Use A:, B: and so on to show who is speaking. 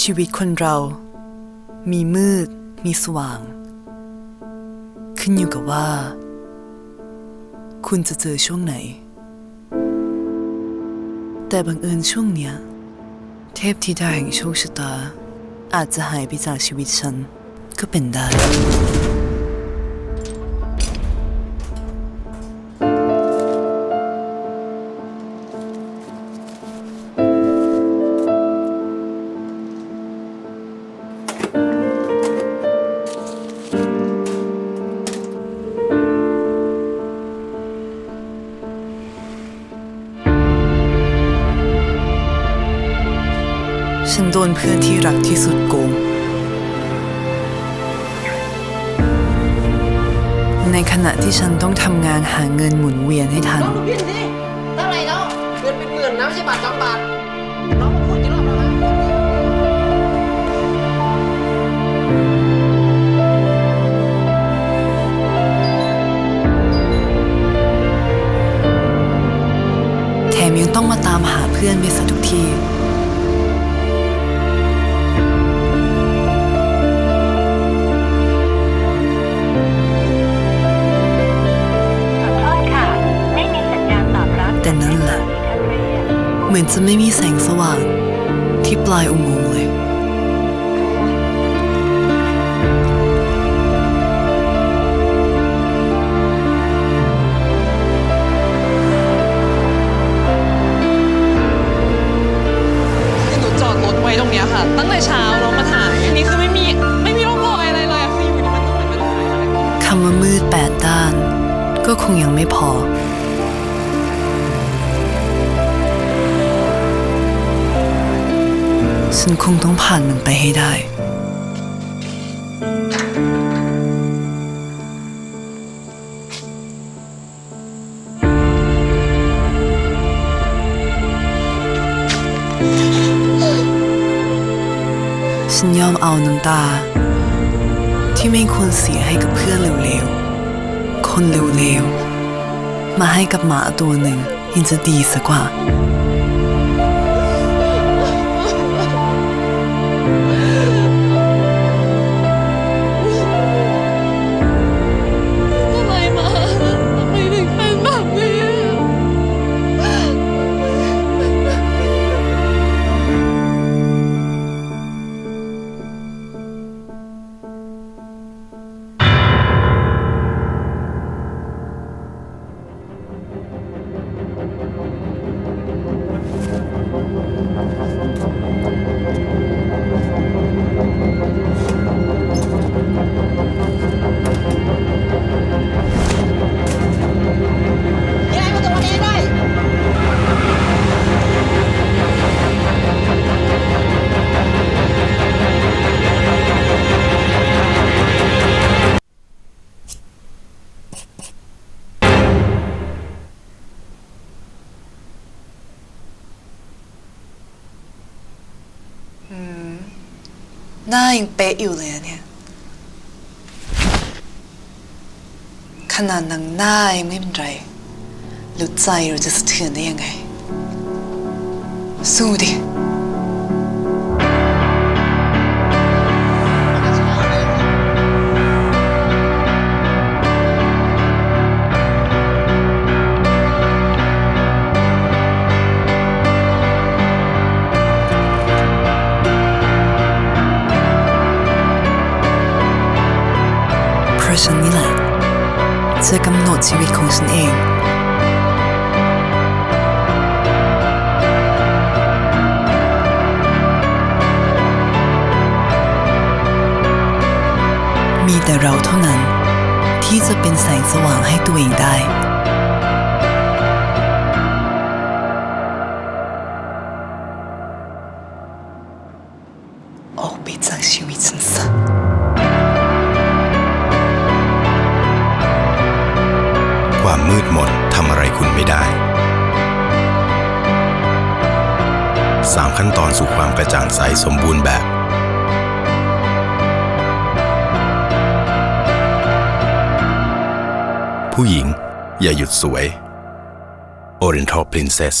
A: ชีวิตคนเรา มีมืด มีสว่าง ขึ้นอยู่กับว่า คุณจะเจอช่วงไหน แต่บังเอิญช่วงเนี้ย เทพธิดาแห่งโชคชะตา อาจจะหายไปจากชีวิตฉันก็เป็นได้ ฉันโดนเพื่อนที่รักที่สุดโกง ในขณะที่ฉันต้องทำงานหาเงินหมุนเวียนให้ทัน
B: น้องดูพี่สิเท่าไหร่แล้วเดือนเป็นหมื่นนะไม่ใช่บาทสองบาท น้องมาพูดกี่รอบแล้วนะ
A: แถมยังต้องมาตามหาเพื่อนไปซะทุกที
C: อ
A: นจะไม่มีแสงสว่างที่ปลายอุโมงค์เลย
D: คือหนูจอดรถไว้ตรงเนี้ยค่ะ ตั้งแต่เช้าแล้วมาถ่ายอันนี้คือไม่มีไม่มีร่องรอยอะไรเลยอะคืออยู่ดีมันต้องเหมือนมันหายอะไรอย่างเงี้ย
A: คำว่ามืดแปดด้าน ก็คงยังไม่พอ ฉันคงต้องผ่านมันไปให้ได้ ฉันยอมเอาน้ำตา ที่ไม่ควรเสียให้กับเพื่อนเร็วๆ คนเร็วๆ มาให้กับหมาตัวหนึ่งยังจะดีสักกว่า หน้ายังเป๊ะอยู่เลยอะเนี่ย ขนาดหนังหน้ายังไม่เป็นไรหรือใจเราจะสะเทือนได้ยังไง สู้ดิ ฉันนี่แหละจะกำหนดชีวิตของฉันเองมีแต่เราเท่านั้น ที่จะเป็นแสงสว่างให้ตัวเองได้ ออกไปจากชีวิตฉันซะ
E: มืดมนทำอะไรคุณไม่ได้สามขั้นตอนสู่ความกระจ่างใสสมบูรณ์แบบ ผู้หญิง อย่าหยุดสวย Oriental Princess